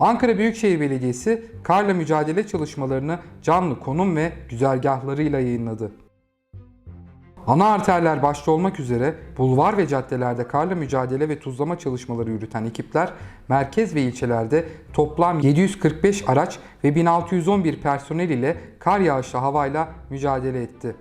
Ankara Büyükşehir Belediyesi karla mücadele çalışmalarını canlı konum ve güzergahlarıyla yayınladı. Ana arterler başta olmak üzere bulvar ve caddelerde karla mücadele ve tuzlama çalışmaları yürüten ekipler merkez ve ilçelerde toplam 745 araç ve 1611 personel ile kar yağışlı havayla mücadele etti.